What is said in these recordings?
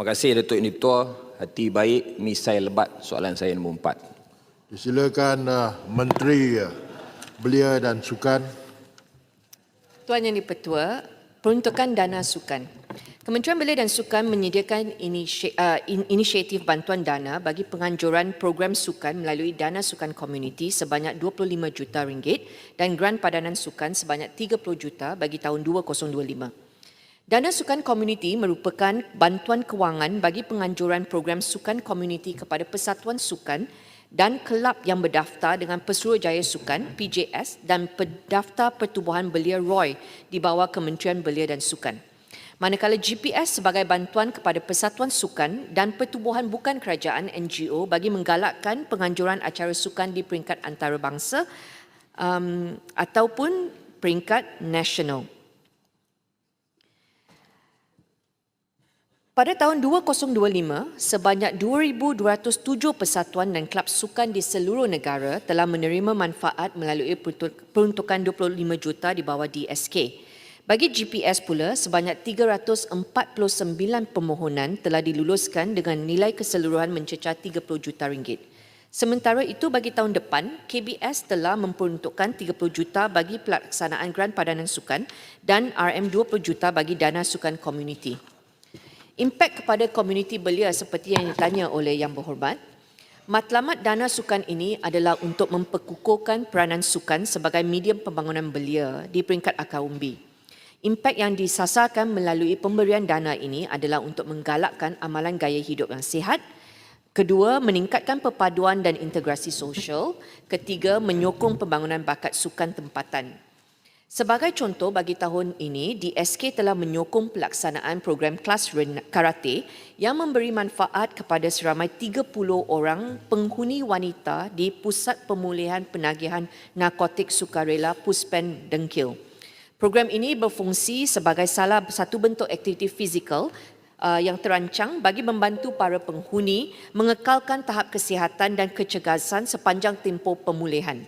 Terima kasih Datuk Ini Ketua. Hati baik, misai lebat soalan saya nombor empat. Disilakan uh, Menteri uh, Belia dan Sukan. Tuan Yang Dipertua, peruntukan dana sukan. Kementerian Belia dan Sukan menyediakan inisi- uh, in- inisiatif bantuan dana bagi penganjuran program sukan melalui dana sukan komuniti sebanyak 25 juta ringgit dan grant padanan sukan sebanyak 30 juta bagi tahun 2025. Dana sukan komuniti merupakan bantuan kewangan bagi penganjuran program sukan komuniti kepada persatuan sukan dan kelab yang berdaftar dengan Pesuruhjaya Sukan PJS dan pendaftar Pertubuhan Belia Roy di bawah Kementerian Belia dan Sukan. Manakala GPS sebagai bantuan kepada persatuan sukan dan pertubuhan bukan kerajaan NGO bagi menggalakkan penganjuran acara sukan di peringkat antarabangsa um, ataupun peringkat nasional. Pada tahun 2025, sebanyak 2,207 persatuan dan kelab sukan di seluruh negara telah menerima manfaat melalui peruntukan 25 juta di bawah DSK. Bagi GPS pula, sebanyak 349 permohonan telah diluluskan dengan nilai keseluruhan mencecah 30 juta ringgit. Sementara itu bagi tahun depan, KBS telah memperuntukkan 30 juta bagi pelaksanaan grant padanan sukan dan RM 20 juta bagi dana sukan komuniti. Impak kepada komuniti belia seperti yang ditanya oleh Yang Berhormat, matlamat dana sukan ini adalah untuk memperkukuhkan peranan sukan sebagai medium pembangunan belia di peringkat akar umbi. Impak yang disasarkan melalui pemberian dana ini adalah untuk menggalakkan amalan gaya hidup yang sihat, kedua, meningkatkan perpaduan dan integrasi sosial, ketiga, menyokong pembangunan bakat sukan tempatan. Sebagai contoh bagi tahun ini, DSK telah menyokong pelaksanaan program kelas karate yang memberi manfaat kepada seramai 30 orang penghuni wanita di Pusat Pemulihan Penagihan Narkotik Sukarela Puspen Dengkil. Program ini berfungsi sebagai salah satu bentuk aktiviti fizikal uh, yang terancang bagi membantu para penghuni mengekalkan tahap kesihatan dan kecergasan sepanjang tempoh pemulihan.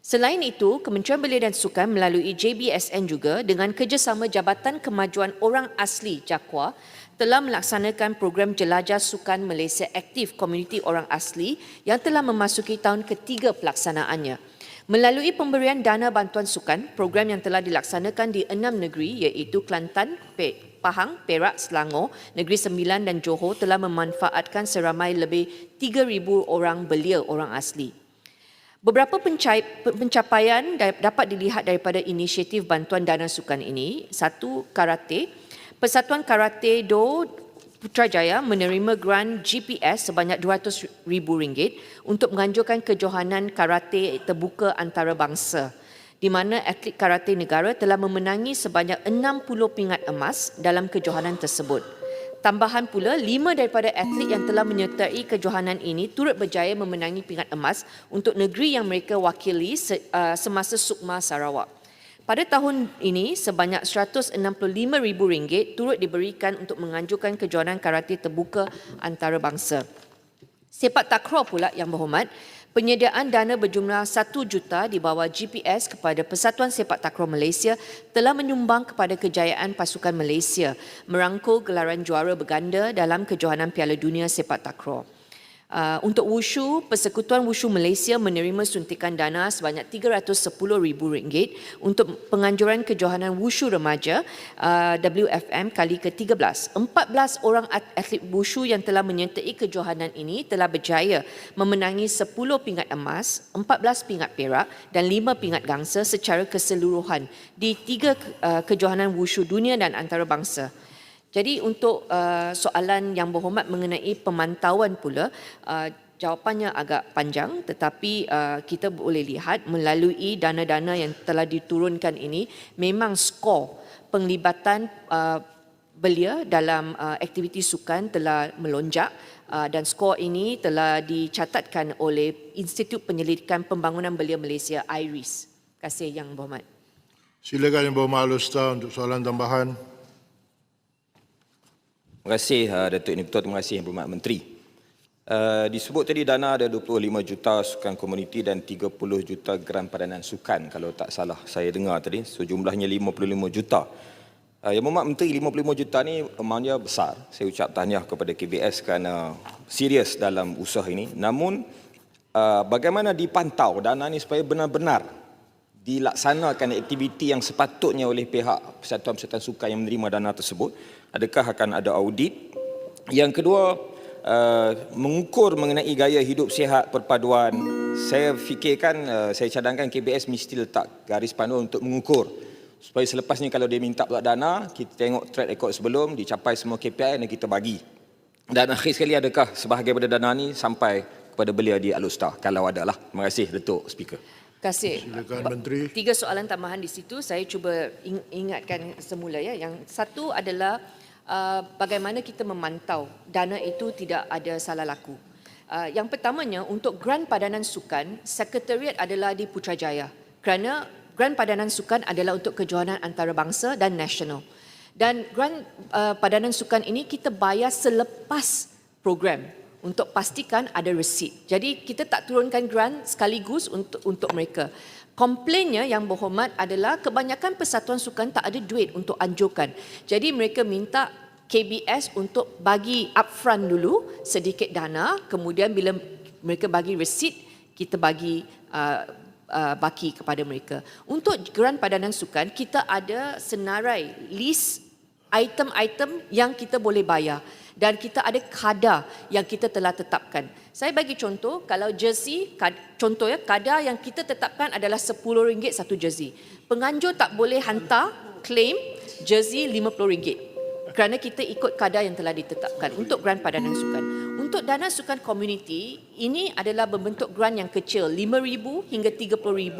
Selain itu, Kementerian Belia dan Sukan melalui JBSN juga dengan kerjasama Jabatan Kemajuan Orang Asli Jakwa telah melaksanakan program Jelajah Sukan Malaysia Aktif Komuniti Orang Asli yang telah memasuki tahun ketiga pelaksanaannya. Melalui pemberian dana bantuan sukan, program yang telah dilaksanakan di enam negeri iaitu Kelantan, Pahang, Perak, Selangor, Negeri Sembilan dan Johor telah memanfaatkan seramai lebih 3,000 orang belia orang asli. Beberapa pencapaian dapat dilihat daripada inisiatif bantuan dana sukan ini. Satu, karate. Persatuan Karate Do Putrajaya menerima grant GPS sebanyak RM200,000 untuk menganjurkan kejohanan karate terbuka antarabangsa di mana atlet karate negara telah memenangi sebanyak 60 pingat emas dalam kejohanan tersebut. Tambahan pula, lima daripada atlet yang telah menyertai kejohanan ini turut berjaya memenangi pingat emas untuk negeri yang mereka wakili uh, semasa Sukma Sarawak. Pada tahun ini, sebanyak RM165,000 turut diberikan untuk menganjurkan kejohanan karate terbuka antarabangsa. Sepak takraw pula yang berhormat, Penyediaan dana berjumlah 1 juta di bawah GPS kepada Persatuan Sepak Takraw Malaysia telah menyumbang kepada kejayaan pasukan Malaysia merangkul gelaran juara berganda dalam kejohanan Piala Dunia Sepak Takraw. Uh, untuk Wushu, Persekutuan Wushu Malaysia menerima suntikan dana sebanyak RM310,000 untuk penganjuran kejohanan Wushu Remaja uh, WFM kali ke-13. 14 orang atlet Wushu yang telah menyertai kejohanan ini telah berjaya memenangi 10 pingat emas, 14 pingat perak dan 5 pingat gangsa secara keseluruhan di tiga uh, kejohanan Wushu dunia dan antarabangsa. Jadi untuk uh, soalan yang berhormat mengenai pemantauan pula, uh, jawapannya agak panjang tetapi uh, kita boleh lihat melalui dana-dana yang telah diturunkan ini memang skor penglibatan uh, belia dalam uh, aktiviti sukan telah melonjak uh, dan skor ini telah dicatatkan oleh Institut Penyelidikan Pembangunan Belia Malaysia IRIS. Terima kasih Yang Berhormat. Silakan Yang Berhormat Alustar untuk soalan tambahan. Terima kasih uh, Datuk Ini Betul, terima kasih Berhormat Menteri. Uh, disebut tadi dana ada 25 juta sukan komuniti dan 30 juta geran padanan sukan kalau tak salah saya dengar tadi. So jumlahnya 55 juta. Uh, Yang Berhormat Menteri 55 juta ni amountnya besar. Saya ucap tahniah kepada KBS kerana serius dalam usaha ini. Namun uh, bagaimana dipantau dana ni supaya benar-benar dilaksanakan aktiviti yang sepatutnya oleh pihak Persatuan-Persatuan Sukan yang menerima dana tersebut? Adakah akan ada audit? Yang kedua, uh, mengukur mengenai gaya hidup sihat perpaduan. Saya fikirkan, uh, saya cadangkan KBS mesti letak garis panduan untuk mengukur supaya selepas ni kalau dia minta pula dana, kita tengok track record sebelum, dicapai semua KPI dan kita bagi. Dan akhir sekali adakah sebahagian daripada dana ni sampai kepada belia di Alustar? Kalau ada lah. Terima kasih Datuk Speaker. Kasih. Silakan Menteri. Tiga soalan tambahan di situ saya cuba ing- ingatkan semula ya. Yang satu adalah uh, bagaimana kita memantau dana itu tidak ada salah laku. Uh, yang pertamanya untuk Grant Padanan Sukan, Sekretariat adalah di Putrajaya. Kerana Grant Padanan Sukan adalah untuk kejohanan antarabangsa dan nasional. Dan grant uh, padanan sukan ini kita bayar selepas program untuk pastikan ada resit. Jadi kita tak turunkan grant sekaligus untuk untuk mereka. Komplainnya yang berhormat adalah kebanyakan persatuan sukan tak ada duit untuk anjurkan. Jadi mereka minta KBS untuk bagi upfront dulu sedikit dana, kemudian bila mereka bagi resit, kita bagi uh, uh, baki kepada mereka. Untuk geran padanan sukan, kita ada senarai list item-item yang kita boleh bayar dan kita ada kadar yang kita telah tetapkan. Saya bagi contoh, kalau jersey, contoh ya, kadar yang kita tetapkan adalah RM10 satu jersey. Penganjur tak boleh hantar claim jersey RM50 kerana kita ikut kadar yang telah ditetapkan untuk grant padanan sukan. Untuk dana sukan komuniti, ini adalah berbentuk grant yang kecil, RM5,000 hingga RM30,000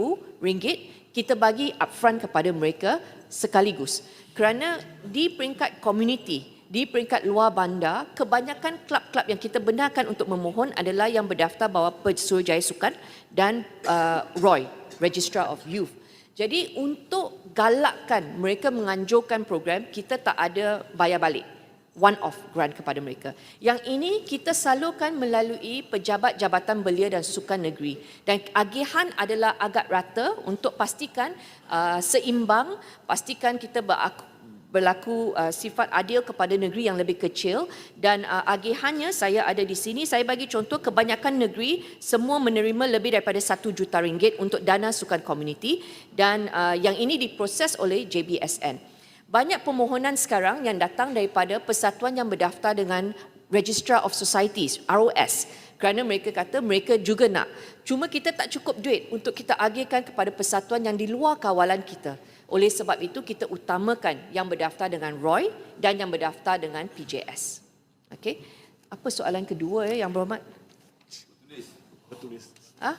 kita bagi upfront kepada mereka sekaligus. Kerana di peringkat komuniti, di peringkat luar bandar, kebanyakan klub-klub yang kita benarkan untuk memohon adalah yang berdaftar bawah Pesuruhjaya Sukan dan uh, ROY, Registrar of Youth. Jadi untuk galakkan mereka menganjurkan program, kita tak ada bayar balik one off grant kepada mereka. Yang ini kita salurkan melalui pejabat Jabatan Belia dan Sukan Negeri dan agihan adalah agak rata untuk pastikan uh, seimbang, pastikan kita beraku, berlaku uh, sifat adil kepada negeri yang lebih kecil dan uh, agihannya saya ada di sini saya bagi contoh kebanyakan negeri semua menerima lebih daripada 1 juta ringgit untuk dana sukan komuniti dan uh, yang ini diproses oleh JBSN. Banyak permohonan sekarang yang datang daripada persatuan yang berdaftar dengan Registrar of Societies ROS kerana mereka kata mereka juga nak. Cuma kita tak cukup duit untuk kita agihkan kepada persatuan yang di luar kawalan kita. Oleh sebab itu kita utamakan yang berdaftar dengan ROY dan yang berdaftar dengan PJS. Okey. Apa soalan kedua ya yang berhormat? Bertulis. Ah?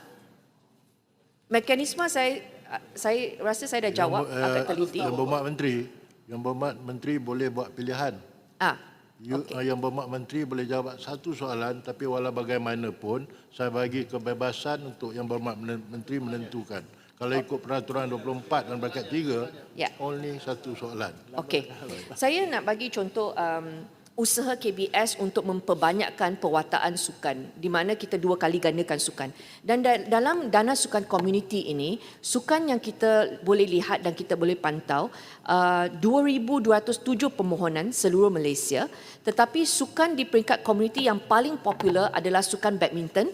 Mekanisme saya saya rasa saya dah jawab Yang, agak eh, teliti. Yang Berhormat Menteri, Yang Berhormat Menteri boleh buat pilihan. Ah. You, okay. Yang Berhormat Menteri boleh jawab satu soalan tapi walau bagaimanapun saya bagi kebebasan untuk Yang Berhormat Men- Menteri menentukan. Kalau ikut peraturan 24 dan braket 3, Ya. only satu soalan. Okey. Saya nak bagi contoh um, usaha KBS untuk memperbanyakkan pewartaan sukan di mana kita dua kali gandakan sukan. Dan da- dalam dana sukan komuniti ini, sukan yang kita boleh lihat dan kita boleh pantau uh, 2207 permohonan seluruh Malaysia, tetapi sukan di peringkat komuniti yang paling popular adalah sukan badminton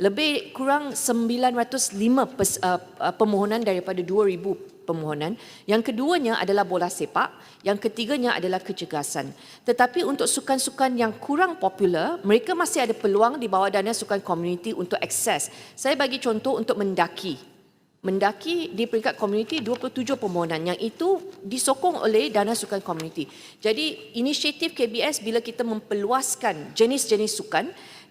lebih kurang 905 pes, uh, uh, permohonan daripada 2000 permohonan. Yang keduanya adalah bola sepak, yang ketiganya adalah kecergasan. Tetapi untuk sukan-sukan yang kurang popular, mereka masih ada peluang di bawah dana sukan komuniti untuk akses. Saya bagi contoh untuk mendaki. Mendaki di peringkat komuniti 27 permohonan yang itu disokong oleh dana sukan komuniti. Jadi inisiatif KBS bila kita memperluaskan jenis-jenis sukan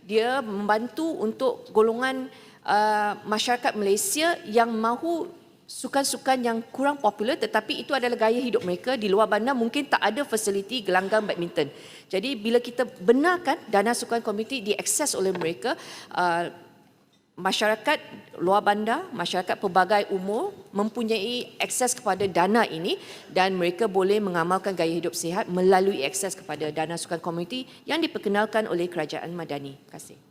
dia membantu untuk golongan uh, masyarakat Malaysia yang mahu sukan-sukan yang kurang popular tetapi itu adalah gaya hidup mereka di luar bandar mungkin tak ada fasiliti gelanggang badminton. Jadi bila kita benarkan dana sukan komuniti diakses oleh mereka uh, masyarakat luar bandar, masyarakat pelbagai umur mempunyai akses kepada dana ini dan mereka boleh mengamalkan gaya hidup sihat melalui akses kepada dana sukan komuniti yang diperkenalkan oleh Kerajaan Madani. Terima kasih.